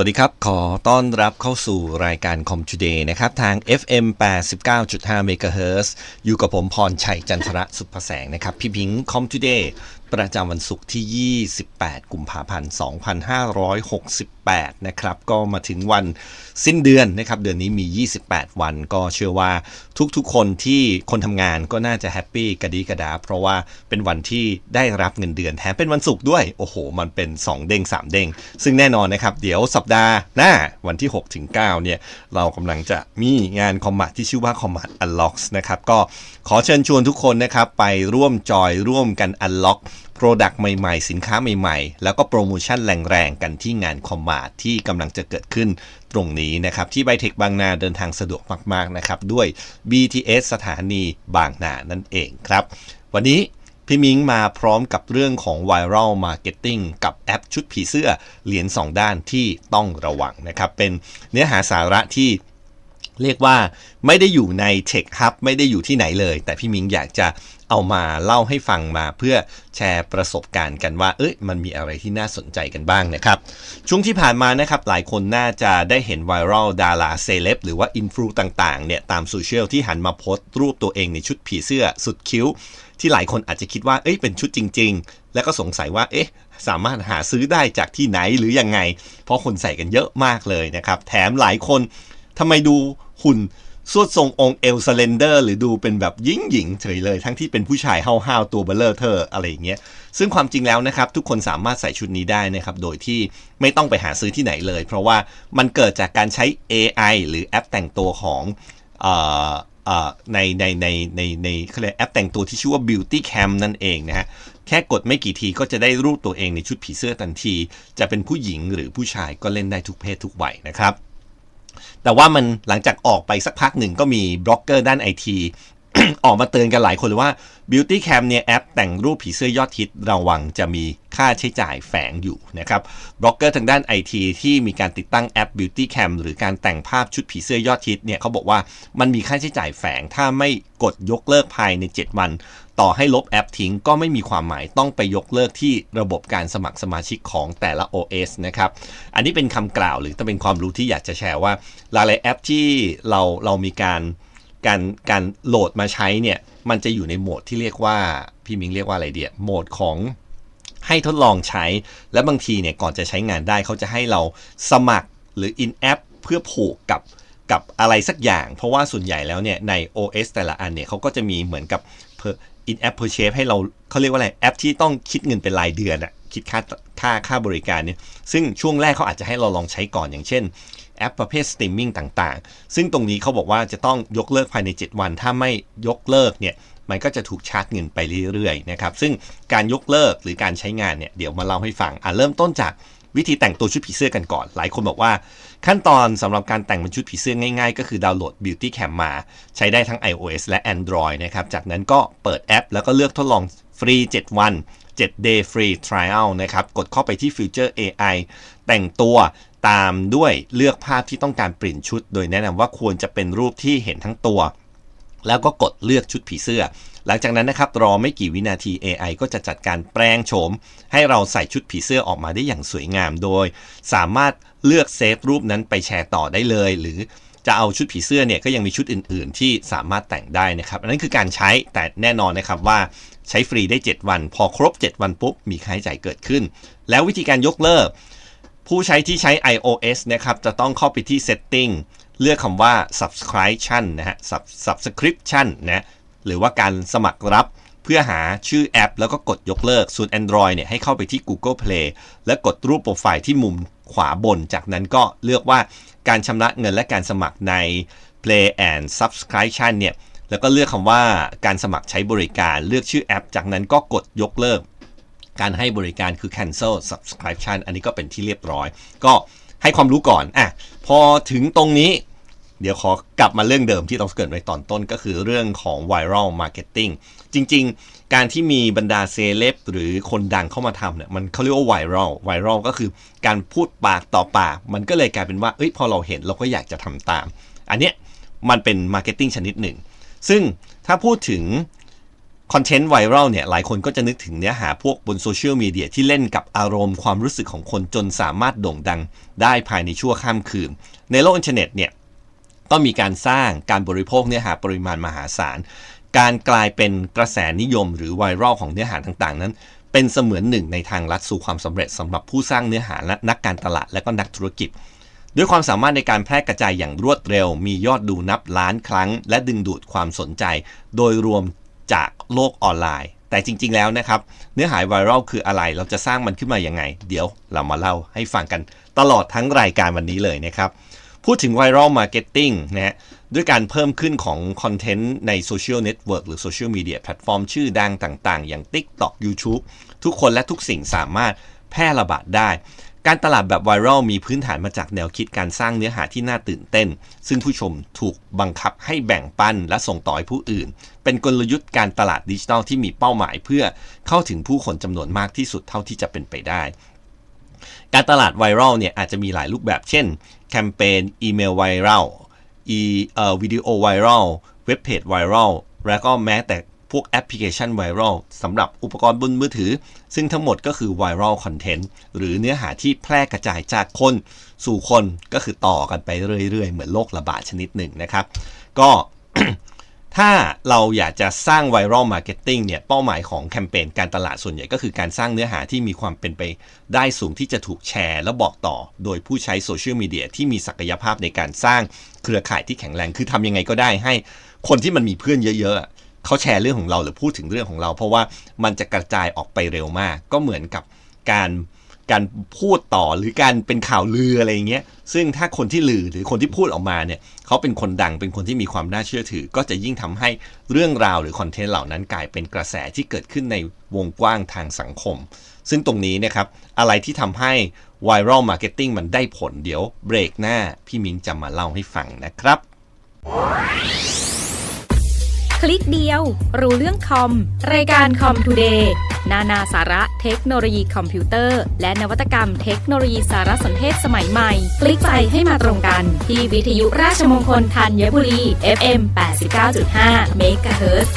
วัสดีครับ ขอต้อนรับเข้าสู่รายการคอมทูเดย์นะครับ ทาง FM 89.5 MHz อยู่กับผมพรชัยจันทระสุภแสงนะครับ พี่พิงค์ Com Today ประจำวันศุกร์ที่ 28 กุมภาพันธ์ 2568 นะครับ ก็มาถึงวันสิ้นเดือนนะครับ เดือนนี้มี 28 วัน ก็เชื่อว่าทุกๆ คนที่คนทำงานก็น่าจะแฮปปี้กระดีกระดา เพราะว่าเป็นวันที่ได้รับเงินเดือนแถมเป็นวันศุกร์ด้วย โอ้โห มันเป็น 2 เด้ง 3 เด้ง ซึ่งแน่นอนนะครับ เดี๋ยวสัปดาห์หน้าวันที่6ถึง9เนี่ย เรากำลังจะมีงานคอมมาที่ชื่อว่า Combat Unlocks นะครับ ก็ ขอเชิญชวนทุกคนนะครับ ไปร่วมจอยร่วมกัน Unlock โปรดักต์ใหม่ๆ สินค้าใหม่ๆ แล้วก็โปรโมชั่นแรงๆ กันที่งานคอมมาที่กำลังจะเกิดขึ้นตรงนี้นะครับ ที่ไบเทคบางนาเดินทางสะดวกมากๆนะครับ ด้วย BTS สถานีบางนานั่นเองครับ วันนี้พี่มิงมาพร้อมกับเรื่องของ Viral Marketing กับแอปชุดผีเสื้อเหรียญ2ด้านที่ต้องระวังนะครับ เป็นเนื้อหาสาระที่ เรียกว่าไม่ได้อยู่ใน Tech Hub ไม่ได้อยู่ที่ไหนเลย แต่พี่มิงอยากจะเอามาเล่าให้ฟังมาเพื่อแชร์ประสบการณ์กันว่า เอ้ยมันมีอะไรที่น่าสนใจกันบ้างนะครับ ช่วงที่ผ่านมานะครับ หลายคนน่าจะได้เห็นไวรัลดาราเซเลบหรือว่าอินฟลูต่างๆเนี่ยตามโซเชียลที่หันมาโพสต์รูปตัวเองในชุดผีเสื้อสุดคิ้ว ที่หลายคนอาจจะคิดว่าเอ้ยเป็นชุดจริง ๆ แล้วก็สงสัยว่าเอ๊ะสามารถหาซื้อได้จากที่ไหนหรือยังไง เพราะคนใส่กันเยอะมากเลยนะครับแถมหลายคนทำไมดู หุ่นสวดทรงองค์เอลสเลนเดอร์หรือดูเป็นแบบยิ่งหญิงเฉยเลยทั้งที่เป็นผู้ชายห้าวๆตัวเบลเลอร์เธออะไรอย่างเงี้ยซึ่งความจริงแล้วนะครับทุกคนสามารถใส่ชุดนี้ได้นะครับโดยที่ไม่ต้องไปหาซื้อที่ไหนเลย เพราะว่ามันเกิดจากการใช้ AI หรือแอปแต่งตัวของในในในในในเขาเรียกแอปแต่งตัวที่ชื่อว่า Beauty Cam นั่นเองนะฮะแค่กดไม่กี่ทีก็จะได้รูปตัวเองในชุดผีเสื้อทันที จะเป็นผู้หญิงหรือผู้ชายก็เล่นได้ทุกเพศทุกวัยนะครับ แต่ว่ามันหลังจากออกไปสักพักหนึ่งก็มีบล็อกเกอร์ด้านไอที ออกมาเตือนกันหลายคนเลยว่า Beauty Cam เนี่ยแอปแต่งรูปผีเสื้อยอดฮิตระวังจะมีค่าใช้จ่ายแฝงอยู่นะครับบล็อกเกอร์ทางด้านไอทีที่มีการติดตั้งแอป Beauty Cam หรือการแต่งภาพชุดผีเสื้อยอดฮิตเนี่ยเขาบอกว่ามันมีค่าใช้จ่ายแฝง ถ้าไม่กดยกเลิกภายใน 7 วัน ต่อให้ลบแอปทิ้งก็ไม่มีความหมายต้องไปยกเลิกที่ระบบการสมัครสมาชิกของแต่ละ OS นะครับอันนี้เป็นคำกล่าวหรือเป็นความรู้ที่อยากจะแชร์ว่าหลายๆแอปที่เราเรามีการ การการโหลดมาใช้เนี่ย มันจะอยู่ในโหมดที่เรียกว่า พี่มิงเรียกว่าอะไรเดียโหมดของให้ทดลองใช้ และบางทีเนี่ยก่อนจะใช้งานได้เขาจะให้เราสมัครหรือ in app เพื่อผูกกับกับอะไรสักอย่าง เพราะว่าส่วนใหญ่แล้วเนี่ยใน OS แต่ละอันเนี่ยเขาก็จะมีเหมือนกับ per- in app purchase ให้เราเขาเรียกว่าอะไรแอปที่ต้องคิดเงินเป็นรายเดือนอะคิดค่าค่าค่าบริการเนี่ยซึ่งช่วงแรกเขาอาจจะให้เราลองใช้ก่อนอย่างเช่น แอปประเภทสตรีมมิ่งต่างๆ ซึ่งตรงนี้เขาบอกว่าจะต้องยกเลิกภายใน 7 วัน ถ้าไม่ยกเลิกเนี่ยมันก็จะถูกชาร์จเงินไปเรื่อยๆนะครับซึ่งการยกเลิกหรือการใช้งานเนี่ยเดี๋ยวมาเล่าให้ฟังอะเริ่มต้นจากวิธีแต่งตัวชุดผีเสื้อกันก่อน หลายคนบอกว่า ขั้นตอนสำหรับการแต่งเป็นชุดผีเสื้อง่ายๆ ก็คือดาวน์โหลด Beauty Cam มา ใช้ได้ทั้ง iOS และ Android นะครับ จากนั้นก็เปิดแอป แล้วก็เลือกทดลองฟรี 7 วัน 7 day free trial นะครับ กดเข้าไปที่ Future AI แต่งตัว ตามด้วยเลือกภาพที่ต้องการปลี่นชุด โดยแนะนำว่าควรจะเป็นรูปที่เห็นทั้งตัว แล้วก็กดเลือกชุดผีเสื้อ หลังจากนั้นนะครับรอไม่กี่วินาที AI ก็จะจัดการแปลงโฉม ให้เราใส่ชุดผีเสื้อออกมาได้อย่างสวยงามโดย สามารถเลือกเซฟรูปนั้นไปแชร์ต่อได้เลย หรือจะเอาชุดผีเสื้อเนี่ยก็ยังมีชุดอื่น ๆ ที่สามารถแต่งได้นะครับอันนั้นคือการใช้แต่แน่นอนนะครับว่าใช้ฟรีได้ 7 วัน พอครบ 7 วันปุ๊บมีค่าใช้จ่ายเกิดขึ้น แล้ววิธีการยกเลิก ผู้ใช้ที่ใช้ iOS นะครับ จะต้องเข้าไปที่ setting เลือกคำว่า subscription นะฮะ Sub- subscription นะหรือว่าการสมัครรับเพื่อหาชื่อแอป แล้วก็กดยกเลิก ส่วน Android เนี่ยให้เข้าไปที่ Google Play และกดรูปโปรไฟล์ที่มุมขวาบน จากนั้นก็เลือกว่าการชำระเงินและการสมัครใน Play and Subscription เนี่ยแล้วก็เลือกคำว่าการสมัครใช้บริการเลือกชื่อแอป จากนั้นก็กดยกเลิก การให้บริการคือ cancel subscription อันนี้ก็เป็นที่เรียบร้อย ก็ให้ความรู้ก่อนอะพอถึงตรงนี้ เดี๋ยวขอกลับมาเรื่องเดิมที่เราเกิดไว้ตอนต้นก็คือเรื่องของ viral marketing จริง ๆ การที่มีบรรดาเซเลบหรือคนดังเข้ามาทำเนี่ยมันเขาเรียกว่า viral viral ก็คือการพูดปากต่อปาก มันก็เลยกลายเป็นว่าเอ้ยพอเราเห็นเราก็อยากจะทำตาม อันเนี้ยมันเป็น marketing ชนิดหนึ่ง ซึ่งถ้าพูดถึง คอนเทนต์ไวรัลเนี่ยหลายคนก็จะนึกถึงเนื้อหาพวกบนโซเชียลมีเดียที่เล่นกับอารมณ์ความรู้สึกของคนจนสามารถโด่งดังได้ภายในชั่วข้ามคืน ในโลกอินเทอร์เน็ตเนี่ยก็มีการสร้างการบริโภคเนื้อหาปริมาณมหาศาล การกลายเป็นกระแสนิยมหรือไวรัลของเนื้อหาต่างๆ นั้น เป็นเสมือนหนึ่งในทางลัดสู่ความสำเร็จสำหรับผู้สร้างเนื้อหาและนักการตลาดและก็นักธุรกิจ ด้วยความสามารถในการแพร่กระจายอย่างรวดเร็ว มียอดดูนับล้านครั้ง และดึงดูดความสนใจ โดยรวม จากโลกออนไลน์ แต่จริง ๆ แล้วนะครับ เนื้อหาไวรัลคืออะไร เราจะสร้างมันขึ้นมาอยังไง เดี๋ยวเรามาเล่าให้ฟังกันตลอดทั้งรายการวันนี้เลยนะครับ พูดถึงไวรัลมาร์เก็ตติ้งนะฮะด้วยการเพิ่มขึ้นของคอนเทนต์ในโซเชียลเน็ตเวิร์กหรือโซเชียลมีเดียแพลตฟอร์มชื่อดังต่างๆ อย่าง TikTok YouTube ทุกคนและทุกสิ่งสามารถแพร่ระบาดได้ การตลาดแบบไวรัลมีพื้นฐานมาจากแนวคิดการสร้างเนื้อหาที่น่าตื่นเต้น ซึ่งผู้ชมถูกบังคับให้แบ่งปันและส่งต่อให้ผู้อื่น เป็นกลยุทธ์การตลาดดิจิทัลที่มีเป้าหมายเพื่อเข้าถึงผู้คนจำนวนมากที่สุดเท่าที่จะเป็นไปได้ การตลาดไวรัลเนี่ยอาจจะมีหลายรูปแบบ เช่น แคมเปญอีเมลไวรัลอีเอ่อวิดีโอไวรัลเว็บเพจไวรัลแล้วก็แม้แต่พวกแอปพลิเคชันไวรัลสำหรับอุปกรณ์บนมือถือ ซึ่งทั้งหมดก็คือไวรัลคอนเทนต์หรือเนื้อหาที่แพร่กระจายจากคนสู่คนก็คือต่อกันไปเรื่อยๆ เหมือนโรคระบาดชนิดหนึ่งนะครับ ก็ ถ้าเราอยากจะสร้างไวรัลมาร์เก็ตติ้งเนี่ยเป้าหมายของแคมเปญการตลาดส่วนใหญ่ก็คือการสร้างเนื้อหาที่มีความเป็นไปได้สูงที่จะถูกแชร์ และบอกต่อ โดยผู้ใช้โซเชียลมีเดียที่มีศักยภาพในการสร้างเครือข่ายที่แข็งแรง คือทำยังไงก็ได้ให้คนที่มันมีเพื่อนเยอะๆเขาแชร์เรื่องของเราหรือพูดถึงเรื่องของเรา เพราะว่ามันจะกระจายออกไปเร็วมาก ก็เหมือนกับการ การพูดต่อหรือการเป็นข่าวลืออะไรอย่างเงี้ยซึ่งถ้าคนที่ลือหรือคนที่พูดออกมาเนี่ยเขาเป็นคนดังเป็นคนที่มีความน่าเชื่อถือ ก็จะยิ่งทำให้เรื่องราวหรือคอนเทนต์เหล่านั้นกลายเป็นกระแสที่เกิดขึ้นในวงกว้างทางสังคม ซึ่งตรงนี้นะครับอะไรที่ทำให้ไวรัลมาร์เก็ตติ้งมันได้ผลเดี๋ยวเบรกหน้าพี่มิงจะมาเล่าให้ฟังนะครับ คลิกเดียว รู้เรื่องคอม รายการคอมทูเดย์นานาสาระเทคโนโลยีคอมพิวเตอร์ และนวัตกรรมเทคโนโลยีสารสนเทศสมัยใหม่ คลิกไปให้มาตรงกัน ที่วิทยุราชมงคลธัญบุรี FM 89.5 MHz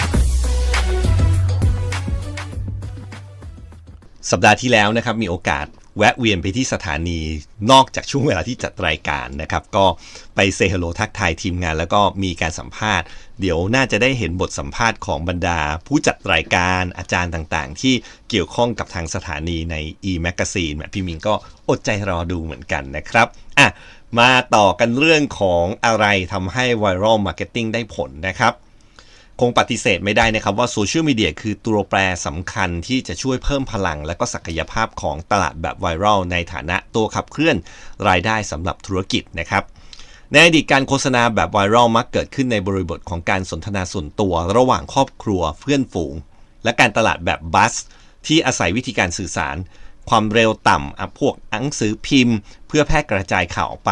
สัปดาห์ที่แล้วนะครับมีโอกาส แวะเวียนไปที่สถานีนอกจากช่วงเวลาที่จัดรายการนะครับ ก็ไปเซฮัลโลทักทายทีมงาน แล้วก็มีการสัมภาษณ์ เดี๋ยวน่าจะได้เห็นบทสัมภาษณ์ของบรรดา ผู้จัดรายการอาจารย์ต่างๆ ที่เกี่ยวข้องกับทางสถานีใน e-magazine แบบพี่มิงก็อดใจรอดูเหมือนกันนะครับอะมาต่อกันเรื่องของอะไรทำให้ไวรัลมาร์เก็ตติ้งได้ผลนะครับ คงปฏิเสธไม่ได้นะครับว่าโซเชียลมีเดียคือตัวแปรสำคัญที่จะช่วยเพิ่มพลัง และก็ศักยภาพของตลาดแบบไวรัลในฐานะตัวขับเคลื่อนรายได้สำหรับธุรกิจนะครับในอดีตการโฆษณาแบบไวรัลมักเกิดขึ้นในบริบทของการสนทนาส่วนตัวระหว่างครอบครัวเพื่อนฝูง และการตลาดแบบบัส ที่อาศัยวิธีการสื่อสาร ความเร็วต่ำพวกหนังสือพิมพ์ เพื่อแพร่กระจายข่าวออกไป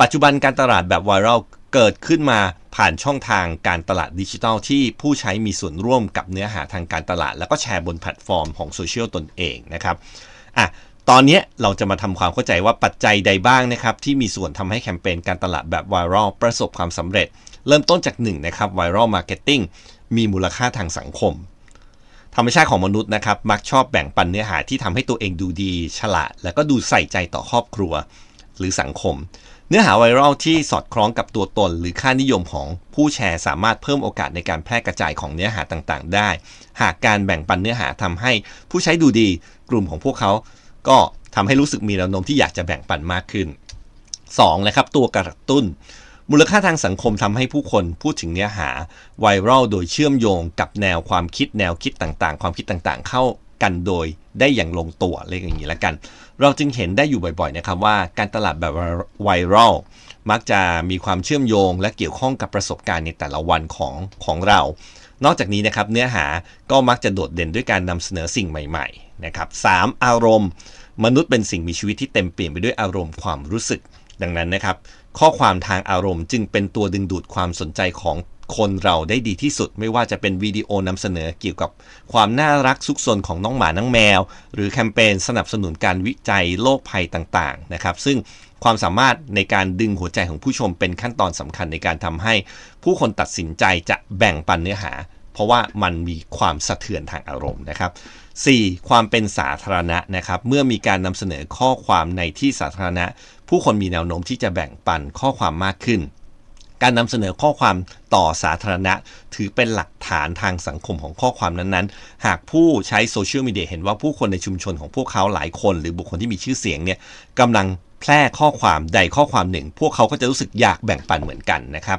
ปัจจุบันการตลาดแบบไวรัล เกิดขึ้นมาผ่านช่องทางการตลาดดิจิทัลที่ผู้ใช้มีส่วนร่วมกับเนื้อหาทางการตลาด แล้วก็แชร์บนแพลตฟอร์มของโซเชียลตนเองนะครับอะตอนนี้เราจะมาทำความเข้าใจว่าปัจจัยใดบ้างนะครับ ที่มีส่วนทำให้แคมเปญการตลาดแบบไวรัลประสบความสำเร็จ เริ่มต้นจากหนึ่งนะครับไวรัลมาร์เก็ตติ้งมีมูลค่าทางสังคม ธรรมชาติของมนุษย์นะครับ มักชอบแบ่งปันเนื้อหาที่ทำให้ตัวเองดูดี ฉลาด และก็ดูใส่ใจต่อครอบครัว หรือสังคม เนื้อหาไวรัลที่สอดคล้องกับตัวตน หรือค่านิยมของผู้แชร์สามารถเพิ่มโอกาสในการแพร่กระจายของเนื้อหาต่างๆ ได้ หากการแบ่งปันเนื้อหาทำให้ผู้ใช้ดูดี กลุ่มของพวกเขา ก็ทำให้รู้สึกมีแนวโน้มที่อยากจะแบ่งปันมากขึ้น 2. นะครับตัวกระตุ้น มูลค่าทางสังคมทำให้ผู้คนพูดถึงเนื้อหาไวรัลโดยเชื่อมโยงกับแนวความคิดแนวคิดต่างๆ ความคิดต่างๆ เข้า กันโดยได้อย่างลงตัวเรียกอย่างนี้ละกัน เราจึงเห็นได้อยู่บ่อยๆนะครับว่าการตลาดแบบไวรัลมักจะมีความเชื่อมโยง และเกี่ยวข้องกับประสบการณ์ในแต่ละวันของของเรา นอกจากนี้นะครับเนื้อหาก็มักจะโดดเด่นด้วยการนำเสนอสิ่งใหม่ๆนะครับสามอารมณ์ มนุษย์เป็นสิ่งมีชีวิตที่เต็มเปลี่ยนไปด้วยอารมณ์ความรู้สึกดังนั้นนะครับ ข้อความทางอารมณ์จึงเป็นตัวดึงดูดความสนใจของ คนเราได้ดีที่สุด ไม่ว่าจะเป็นวิดีโอนำเสนอเกี่ยวกับความน่ารักซุกซนของน้องหมาน้องแมว หรือแคมเปญสนับสนุนการวิจัยโรคภัยต่างๆนะครับ ซึ่งความสามารถในการดึงหัวใจของผู้ชมเป็นขั้นตอนสำคัญในการทำให้ ผู้คนตัดสินใจจะแบ่งปันเนื้อหา เพราะว่ามันมีความสะเทือนทางอารมณ์นะครับ 4. ความเป็นสาธารณะนะครับ เมื่อมีการนำเสนอข้อความในที่สาธารณะ ผู้คนมีแนวโน้มที่จะแบ่งปันข้อความมากขึ้น การนำเสนอข้อความต่อสาธารณะ ถือเป็นหลักฐานทางสังคมของข้อความนั้นๆ หากผู้ใช้โซเชียลมีเดียเห็นว่าผู้คนในชุมชนของพวกเขาหลายคน หรือบุคคลที่มีชื่อเสียงเนี่ยกำลังแพร่ข้อความใดข้อความหนึ่ง พวกเขาก็จะรู้สึกอยากแบ่งปันเหมือนกันนะครับ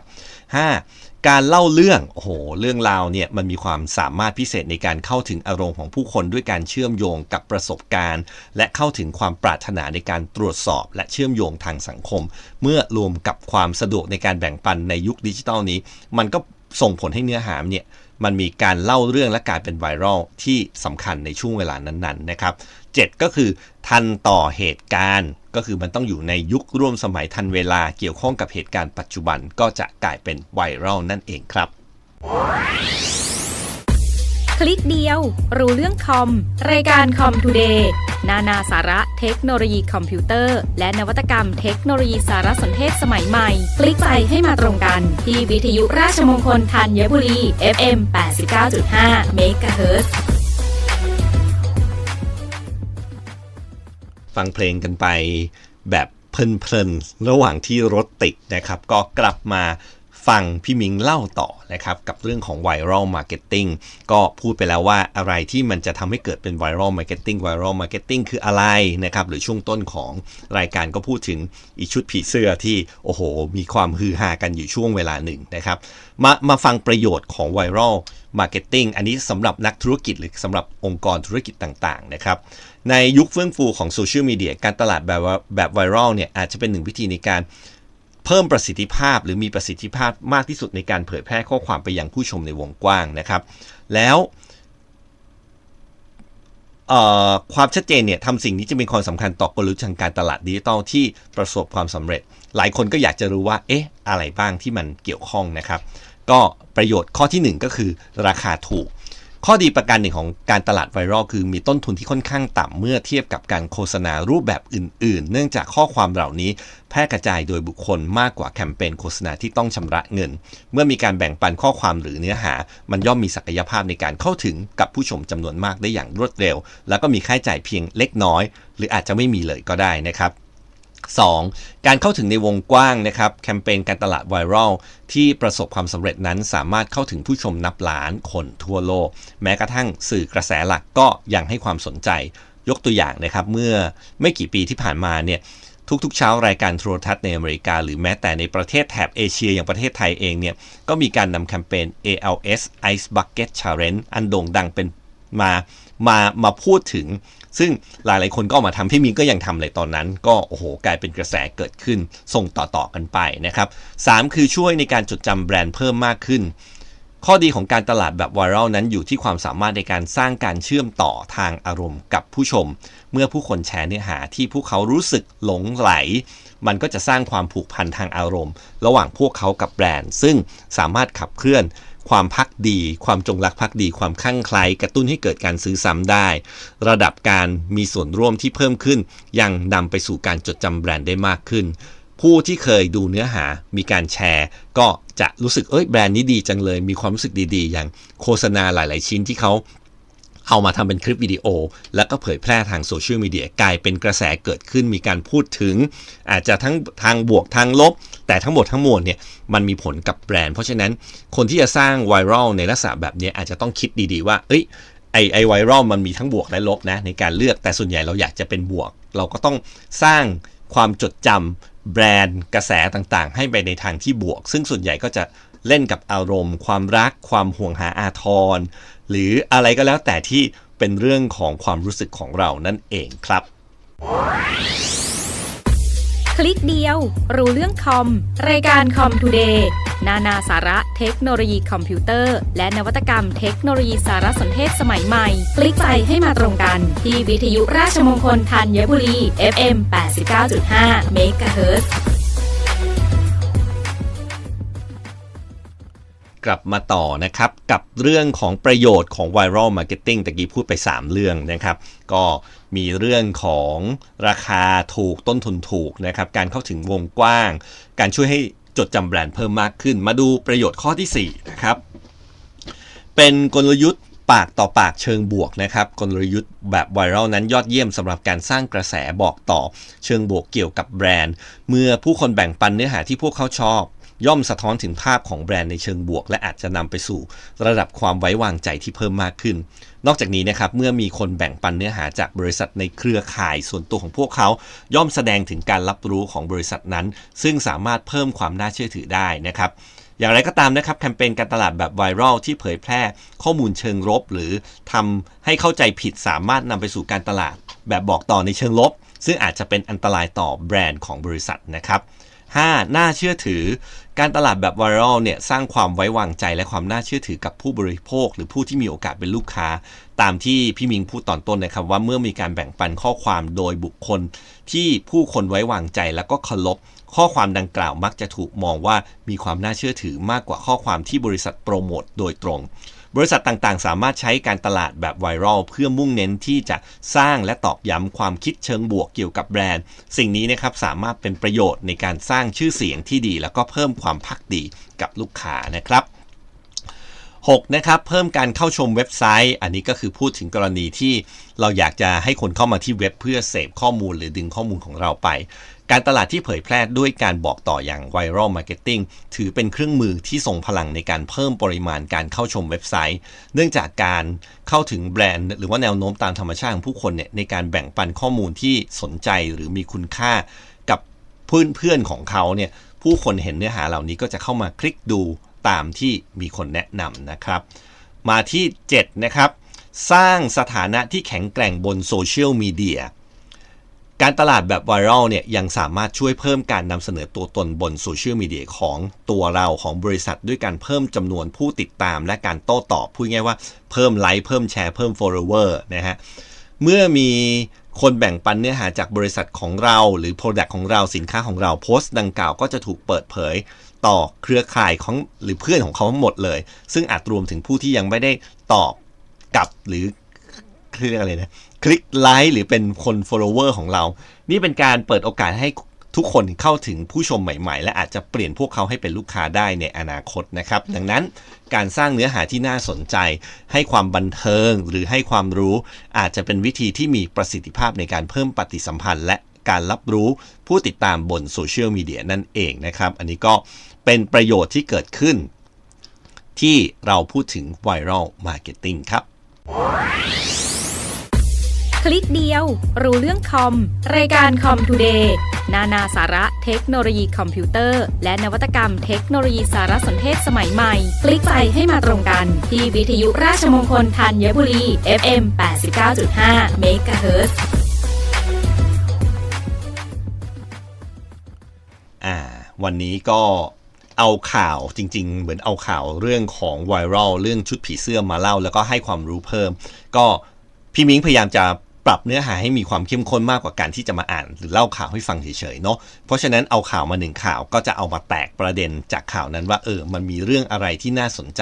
5. การเล่าเรื่องโอ้โหเรื่องราวเนี่ยมันมีความสามารถพิเศษในการเข้าถึงอารมณ์ของผู้คนด้วยการเชื่อมโยงกับประสบการณ์ และเข้าถึงความปรารถนาในการตรวจสอบ และเชื่อมโยงทางสังคม เมื่อรวมกับความสะดวกในการแบ่งปันในยุคดิจิทัลนี้ มันก็ส่งผลให้เนื้อหาเนี่ยมันมีการเล่าเรื่องและกลายเป็นไวรัลที่สำคัญในช่วงเวลานั้นๆนะครับ 7 ก็คือทันต่อเหตุการณ์ ก็คือมันต้องอยู่ในยุคร่วมสมัยทันเวลาเกี่ยวข้องกับเหตุการณ์ปัจจุบันก็จะกลายเป็นไวรัลนั่นเองครับ คลิกเดียว รู้เรื่องคอม รายการคอมทูเดย์นานาสาระเทคโนโลยีคอมพิวเตอร์ และนวัตกรรมเทคโนโลยีสารสนเทศสมัยใหม่ คลิกไปให้มาตรงกัน ที่วิทยุราชมงคลธัญบุรี FM 89.5 MHz ฟังเพลงกันไปแบบเพลินๆ ระหว่างที่รถติดนะครับ ก็กลับมา ฟังพี่มิงเล่าต่อนะครับกับเรื่องของไวรัลมาร์เก็ตติ้งก็พูดไปแล้วว่าอะไรที่มันจะทำให้เกิดเป็นไวรัลมาร์เก็ตติ้งไวรัลมาร์เก็ตติ้งคืออะไรนะครับหรือช่วงต้นของรายการก็พูดถึงอีชุดผีเสื้อที่โอ้โห มีความฮือฮากันอยู่ช่วงเวลาหนึ่งนะครับมามาฟังประโยชน์ของไวรัลมาร์เก็ตติ้งอันนี้สำหรับนักธุรกิจหรือสำหรับองค์กรธุรกิจต่างๆนะครับในยุคเฟื่องฟูของโซเชียลมีเดียการตลาดแบบแบบไวรัลเนี่ยอาจจะเป็นหนึ่งวิธีในการ เพิ่มประสิทธิภาพหรือมีประสิทธิภาพมากที่สุดในการเผยแพร่ข้อความไปยังผู้ชมในวงกว้างนะครับ แล้วความชัดเจนเนี่ยทำสิ่งนี้จะเป็นความสำคัญต่อกลยุทธ์ทางการตลาดดิจิตอลที่ประสบความสำเร็จ หลายคนก็อยากจะรู้ว่า เอ๊ะ อะไรบ้างที่มันเกี่ยวข้องนะครับ ก็ประโยชน์ข้อที่หนึ่งก็คือราคาถูก ข้อดีประการหนึ่งของการตลาดไวรัลคือมีต้นทุนที่ค่อนข้างต่ำเมื่อเทียบกับการโฆษณารูปแบบอื่น ๆ เนื่องจากข้อความเหล่านี้แพร่กระจายโดยบุคคลมากกว่าแคมเปญโฆษณาที่ต้องชำระเงิน เมื่อมีการแบ่งปันข้อความหรือเนื้อหา มันย่อมมีศักยภาพในการเข้าถึงกับผู้ชมจำนวนมากได้อย่างรวดเร็ว แล้วก็มีค่าใช้จ่ายเพียงเล็กน้อย หรืออาจจะไม่มีเลยก็ได้นะครับ 2. การเข้าถึงในวงกว้างนะครับแคมเปญการตลาดไวรัลที่ประสบความสำเร็จนั้นสามารถเข้าถึงผู้ชมนับล้านคนทั่วโลก แม้กระทั่งสื่อกระแสหลักก็ยังให้ความสนใจ ยกตัวอย่างนะครับ เมื่อไม่กี่ปีที่ผ่านมาเนี่ยทุกๆเช้ารายการโทรทัศน์ในอเมริกา หรือแม้แต่ในประเทศแถบเอเชียอย่างประเทศไทยเองเนี่ยก็มีการนำแคมเปญ ALS Ice Bucket Challenge อันโด่งดังเป็นมามามาพูดถึง ซึ่งหลาย ๆ คนก็ออกมาทำพี่มินก็ยังทำเลยตอนนั้น ก็โอ้โหกลายเป็นกระแสเกิดขึ้น ส่งต่อ ๆ กันไปนะครับ 3 คือช่วยในการจดจำแบรนด์เพิ่มมากขึ้น ข้อดีของการตลาดแบบไวรัลนั้นอยู่ที่ความสามารถในการสร้างการเชื่อมต่อทางอารมณ์กับผู้ชม เมื่อผู้คนแชร์เนื้อหาที่พวกเขารู้สึกหลงไหล มันก็จะสร้างความผูกพันทางอารมณ์ ระหว่างพวกเขากับแบรนด์ ซึ่งสามารถขับเคลื่อน ความพักดี ความจงรักภักดี ความคลั่งไคล้กระตุ้นให้เกิดการซื้อซ้ำได้ ระดับการมีส่วนร่วมที่เพิ่มขึ้น ยังนำไปสู่การจดจำแบรนด์ได้มากขึ้น ผู้ที่เคยดูเนื้อหามีการแชร์ ก็จะรู้สึกเอ้ยแบรนด์นี้ดีจังเลย มีความรู้สึกดีๆ อย่างโฆษณาหลาย ๆ ชิ้นที่เขา เอามาทำเป็นคลิปวิดีโอ แล้วก็เผยแพร่ทางโซเชียลมีเดียกลายเป็นกระแสเกิดขึ้นมีการพูดถึง อาจจะทั้งทางบวกทางลบ แต่ทั้งหมดทั้งมวลเนี่ยมันมีผลกับแบรนด์ เพราะฉะนั้นคนที่จะสร้างไวรัลในลักษณะแบบนี้อาจจะต้องคิดดีๆว่าเอ้ยไอไอไวรัลมันมีทั้งบวกและลบนะในการเลือกแต่ส่วนใหญ่เราอยากจะเป็นบวก เราก็ต้องสร้างความจดจำแบรนด์กระแสต่างๆ ให้ไปในทางที่บวก ซึ่งส่วนใหญ่ก็จะเล่นกับอารมณ์ ความรัก ความห่วงหาอาทร หรืออะไรก็แล้วแต่ที่เป็นเรื่องของความรู้สึกของเรานั่นเองครับ คลิกเดียว รู้เรื่องคอม รายการคอมทูเดย์นานาสาระเทคโนโลยีคอมพิวเตอร์ และนวัตกรรมเทคโนโลยีสารสนเทศสมัยใหม่ คลิกไปให้มาตรงกัน ที่วิทยุราชมงคลธัญบุรี FM 89.5 MHz กลับมาต่อนะครับ กับเรื่องของประโยชน์ของ Viral Marketing ตะกี้พูดไป 3 เรื่องนะครับ ก็มีเรื่องของราคาถูกต้นทุนถูกนะครับ การเข้าถึงวงกว้าง การช่วยให้จดจำแบรนด์เพิ่มมากขึ้น มาดูประโยชน์ข้อที่ 4 นะครับ เป็นกลยุทธ์ปากต่อปากเชิงบวกนะครับ กลยุทธ์แบบไวรัลนั้นยอดเยี่ยมสำหรับการสร้างกระแสบอกต่อ เชิงบวกเกี่ยวกับแบรนด์ เมื่อผู้คนแบ่งปันเนื้อหาที่พวกเขาชอบ ย่อมสะท้อนถึงภาพของแบรนด์ในเชิงบวก และอาจจะนำไปสู่ระดับความไว้วางใจที่เพิ่มมากขึ้น นอกจากนี้นะครับเมื่อมีคนแบ่งปันเนื้อหาจากบริษัทในเครือข่ายส่วนตัวของพวกเขา ย่อมแสดงถึงการรับรู้ของบริษัทนั้น ซึ่งสามารถเพิ่มความน่าเชื่อถือได้นะครับอย่างไรก็ตามนะครับแคมเปญการตลาดแบบไวรัลที่เผยแพร่ข้อมูลเชิงลบ หรือทำให้เข้าใจผิดสามารถนำไปสู่การตลาด แบบบอกต่อในเชิงลบ ซึ่งอาจจะเป็นอันตรายต่อแบรนด์ของบริษัทนะครับ 5. น่าเชื่อถือ การตลาดแบบไวรัลเนี่ยสร้างความไว้วางใจและความน่าเชื่อถือกับผู้บริโภค หรือผู้ที่มีโอกาสเป็นลูกค้า ตามที่พี่มิงพูดตอนต้นนะครับว่าเมื่อมีการแบ่งปันข้อความโดยบุคคล ที่ผู้คนไว้วางใจแล้วก็เคารพข้อความดังกล่าวมักจะถูกมองว่ามีความน่าเชื่อถือมากกว่าข้อความที่บริษัทโปรโมทโดยตรง บริษัทต่างๆ สามารถใช้การตลาดแบบไวรัลเพื่อมุ่งเน้นที่จะสร้างและตอกย้ำความคิดเชิงบวกเกี่ยวกับแบรนด์ สิ่งนี้นะครับสามารถเป็นประโยชน์ในการสร้างชื่อเสียงที่ดี แล้วก็เพิ่มความพักดีกับลูกค้านะครับ 6. นะครับเพิ่มการเข้าชมเว็บไซต์ อันนี้ก็คือพูดถึงกรณีที่เราอยากจะให้คนเข้ามาที่เว็บเพื่อเสพข้อมูลหรือดึงข้อมูลของเราไป การตลาดที่เผยแพร่ด้วยการบอกต่ออย่างไวรัลมาร์เก็ตติ้งถือเป็นเครื่องมือที่ทรงพลังในการเพิ่มปริมาณการเข้าชมเว็บไซต์ เนื่องจากการเข้าถึงแบรนด์ หรือว่าแนวโน้มตามธรรมชาติของผู้คนเนี่ยในการแบ่งปันข้อมูลที่สนใจหรือมีคุณค่ากับเพื่อนเพื่อนๆของเขาเนี่ยผู้คนเห็นเนื้อหาเหล่านี้ก็จะเข้ามาคลิกดูตามที่มีคนแนะนำนะครับ มาที่ 7 นะครับ สร้างสถานะที่แข็งแกร่งบนโซเชียลมีเดีย การตลาดแบบไวรัลเนี่ยยังสามารถช่วยเพิ่มการนำเสนอตัวตนบนโซเชียลมีเดียของตัวเราของบริษัทด้วยการเพิ่มจำนวนผู้ติดตาม และการโต้ตอบพูดง่ายว่าเพิ่มไลค์เพิ่มแชร์เพิ่ม follower นะฮะเมื่อมีคนแบ่งปันเนื้อหาจากบริษัทของเรา หรือ Product ของเราสินค้าของเราโพสต์ดังกล่าวก็จะถูกเปิดเผยต่อเครือข่ายของหรือเพื่อนของเขาทั้งหมดเลย ซึ่งอาจรวมถึงผู้ที่ยังไม่ได้ตอบกลับหรือเรียกอะไรนะ คลิกไลค์หรือเป็นคน follower ของเรา นี่เป็นการเปิดโอกาสให้ทุกคนเข้าถึงผู้ชมใหม่ ๆ และอาจจะเปลี่ยนพวกเขาให้เป็นลูกค้าได้ในอนาคตนะครับ ดังนั้นการสร้างเนื้อหาที่น่าสนใจ ให้ความบันเทิง หรือให้ความรู้ อาจจะเป็นวิธีที่มีประสิทธิภาพในการเพิ่มปฏิสัมพันธ์ และการรับรู้ผู้ติดตามบนโซเชียลมีเดียนั่นเองนะครับ อันนี้ก็เป็นประโยชน์ที่เกิดขึ้น ที่เราพูดถึงไวรัลมาร์เก็ตติ้งครับ คลิกเดียว รู้เรื่องคอม รายการคอมทูเดย์นานาสาระเทคโนโลยีคอมพิวเตอร์ และนวัตกรรมเทคโนโลยีสารสนเทศสมัยใหม่ คลิกไปให้มาตรงกัน ที่วิทยุราชมงคลธัญบุรี FM 89.5 MHz อ่าวันนี้ก็เอาข่าวจริง ๆ เหมือนเอาข่าวเรื่องของไวรัลเรื่องชุดผีเสื้อมาเล่า แล้วก็ให้ความรู้เพิ่ม ก็พี่มิ้งพยายามจะ ปรับเนื้อหาให้มีความเข้มข้นมากกว่าการที่จะมาอ่าน หรือเล่าข่าวให้ฟังเฉยๆเนาะเพราะฉะนั้นเอาข่าวมาหนึ่งข่าวก็จะเอามาแตกประเด็นจากข่าวนั้นว่าเออมันมีเรื่องอะไรที่น่าสนใจ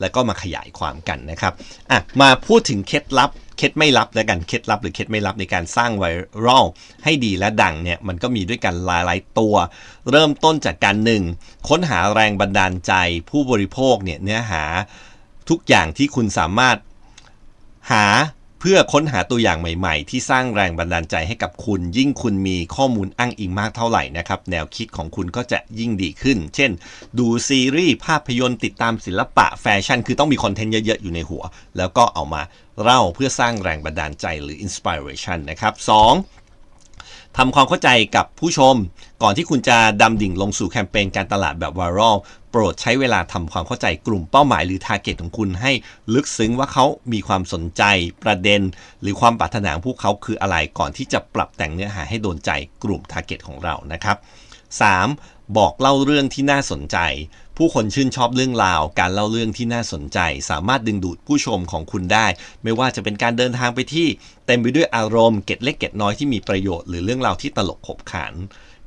แล้วก็มาขยายความกันนะครับอะมาพูดถึงเคล็ดลับเคล็ดไม่ลับแล้วกันเคล็ดลับหรือเคล็ดไม่ลับในการสร้างไวรัลให้ดีและดังเนี่ยมันก็มีด้วยกันหลายๆตัว เริ่มต้นจากการหนึ่งค้นหาแรงบันดาลใจ ผู้บริโภคเนี่ยเนื้อหาทุกอย่างที่คุณสามารถหา เพื่อค้นหาตัวอย่างใหม่ๆ ที่สร้างแรงบันดาลใจให้กับคุณ ยิ่งคุณมีข้อมูลอ้างอิงมากเท่าไหร่นะครับ แนวคิดของคุณก็จะยิ่งดีขึ้น เช่น ดูซีรีส์ภาพยนตร์ติดตามศิลปะแฟชั่น คือต้องมีคอนเทนต์เยอะๆ อยู่ในหัว แล้วก็เอามาเล่าเพื่อสร้างแรงบันดาลใจหรืออินสปิเรชันนะครับ 2. ทำความเข้าใจกับผู้ชม ก่อนที่คุณจะดำดิ่งลงสู่แคมเปญการตลาดแบบไวรัล โปรดใช้เวลาทำความเข้าใจกลุ่มเป้าหมายหรือทาร์เก็ตของคุณให้ลึกซึ้งว่าเขามีความสนใจประเด็น หรือความปรารถนาของพวกเขาคืออะไรก่อนที่จะปรับแต่งเนื้อหาให้โดนใจกลุ่มทาร์เก็ตของเรานะครับ 3. บอกเล่าเรื่องที่น่าสนใจ ผู้คนชื่นชอบเรื่องราว การเล่าเรื่องที่น่าสนใจ สามารถดึงดูดผู้ชมของคุณได้ ไม่ว่าจะเป็นการเดินทางไปที่เต็มไปด้วยอารมณ์เก็ดเล็กเก็ดน้อยที่มีประโยชน์หรือเรื่องราวที่ตลกขบขัน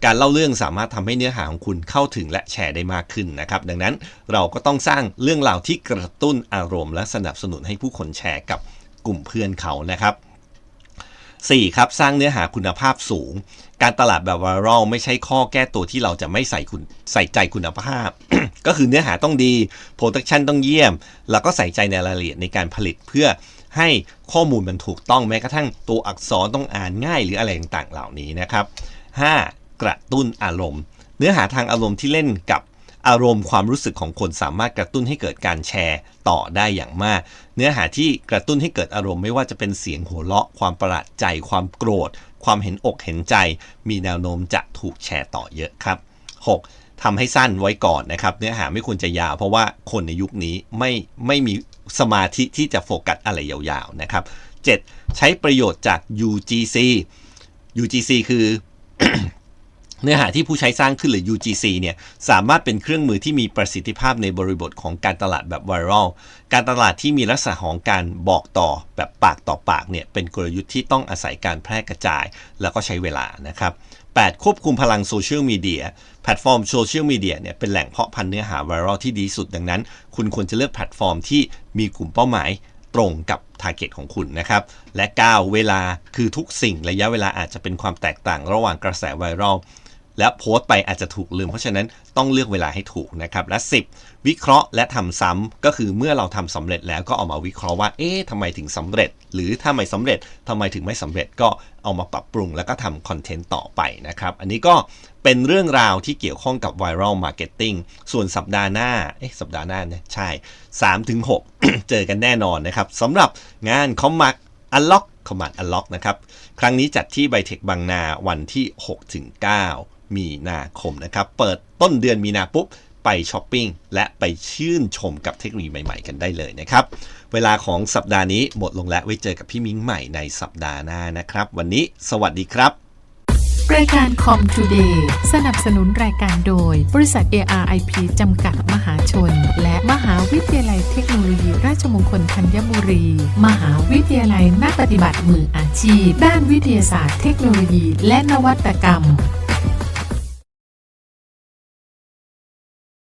การเล่าเรื่องสามารถทำให้เนื้อหาของคุณเข้าถึงและแชร์ได้มากขึ้นนะครับ ดังนั้นเราก็ต้องสร้างเรื่องราวที่กระตุ้นอารมณ์ และสนับสนุนให้ผู้คนแชร์กับกลุ่มเพื่อนเขานะครับ 4. ครับสร้างเนื้อหาคุณภาพสูง การตลาดแบบไวรัลไม่ใช่ข้อแก้ตัวที่เราจะไม่ใส่คุณใส่ใจคุณภาพ ก็คือเนื้อหาต้องดีโปรดักชันต้องเยี่ยม แล้วก็ใส่ใจในรายละเอียดในการผลิตเพื่อให้ข้อมูลมันถูกต้องแม้กระทั่งตัวอักษรต้องอ่านง่ายหรืออะไรต่างๆเหล่านี้นะครับ 5. กระตุ้นอารมณ์ เนื้อหาทางอารมณ์ที่เล่นกับอารมณ์ความรู้สึกของคนสามารถกระตุ้นให้เกิดการแชร์ต่อได้อย่างมาก เนื้อหาที่กระตุ้นให้เกิดอารมณ์ไม่ว่าจะเป็นเสียงหัวเราะ ความประหลาดใจ ความโกรธ ความเห็นอกเห็นใจ มีแนวโน้มจะถูกแชร์ต่อเยอะครับ 6. ทำให้สั้นไว้ก่อนนะครับ เนื้อหาไม่ควรจะยาวเพราะว่าคนในยุคนี้ไม่ไม่มีสมาธิที่จะโฟกัสอะไรยาวๆนะครับ 7. ใช้ประโยชน์จาก UGC UGC คือ เนื้อหาที่ผู้ใช้สร้างขึ้นหรือ UGC เนี่ยสามารถเป็นเครื่องมือที่มีประสิทธิภาพในบริบทของการตลาดแบบไวรัล การตลาดที่มีลักษณะของการบอกต่อแบบปากต่อปากเนี่ยเป็นกลยุทธ์ที่ต้องอาศัยการแพร่กระจาย แล้วก็ใช้เวลานะครับ 8. ควบคุมพลังโซเชียลมีเดียแพลตฟอร์มโซเชียลมีเดียเนี่ยเป็นแหล่งเพาะพันธุ์เนื้อหาไวรัลที่ดีสุดดังนั้น คุณควรจะเลือกแพลตฟอร์มที่มีกลุ่มเป้าหมายตรงกับ t a r g e t ของคุณนะครับ และ 9 เวลาคือทุกสิ่งระยะเวลาอาจจะเป็นความแตกต่างระหว่างกระแสไวรัล และโพสต์ไปอาจจะถูกลืม เพราะฉะนั้นต้องเลือกเวลาให้ถูกนะครับและ 10 วิเคราะห์และทำซ้ำก็คือเมื่อเราทำสำเร็จแล้วก็เอามาวิเคราะห์ว่าเอ๊ะทำไมถึงสำเร็จ หรือถ้าไม่สำเร็จทำไมถึงไม่สำเร็จก็เอามาปรับปรุงแล้วก็ทำคอนเทนต์ต่อไปนะครับอันนี้ก็เป็นเรื่องราวที่เกี่ยวข้องกับ Viral Marketing ส่วนสัปดาห์หน้าเอ๊ะสัปดาห์หน้าเนี่ยใช่3-6 เจอกันแน่นอนนะครับสำหรับงาน c o m m a c Unlock c o m m a c Unlock นะครับ ครั้งนี้จัดที่ไบเทคบางนาวันที่ 6-9 มีนาคมนะครับ เปิดต้นเดือนมีนาปุ๊บไปช้อปปิ้งและไปชื่นชมกับเทคโนโลยีใหม่ ๆ กันได้เลยนะครับ เวลาของสัปดาห์นี้หมดลงแล้วไว้เจอกับพี่มิ้งใหม่ในสัปดาห์หน้านะครับ วันนี้สวัสดีครับ รายการคอมทูเดย์สนับสนุนรายการโดย บริษัท ARIP จำกัดมหาชน และมหาวิทยาลัยเทคโนโลยี ราชมงคลธัญบุรี มหาวิทยาลัยนักปฏิบัติมืออาชีพ ด้านวิทยาศาสตร์เทคโนโลยี และนวัตกรรม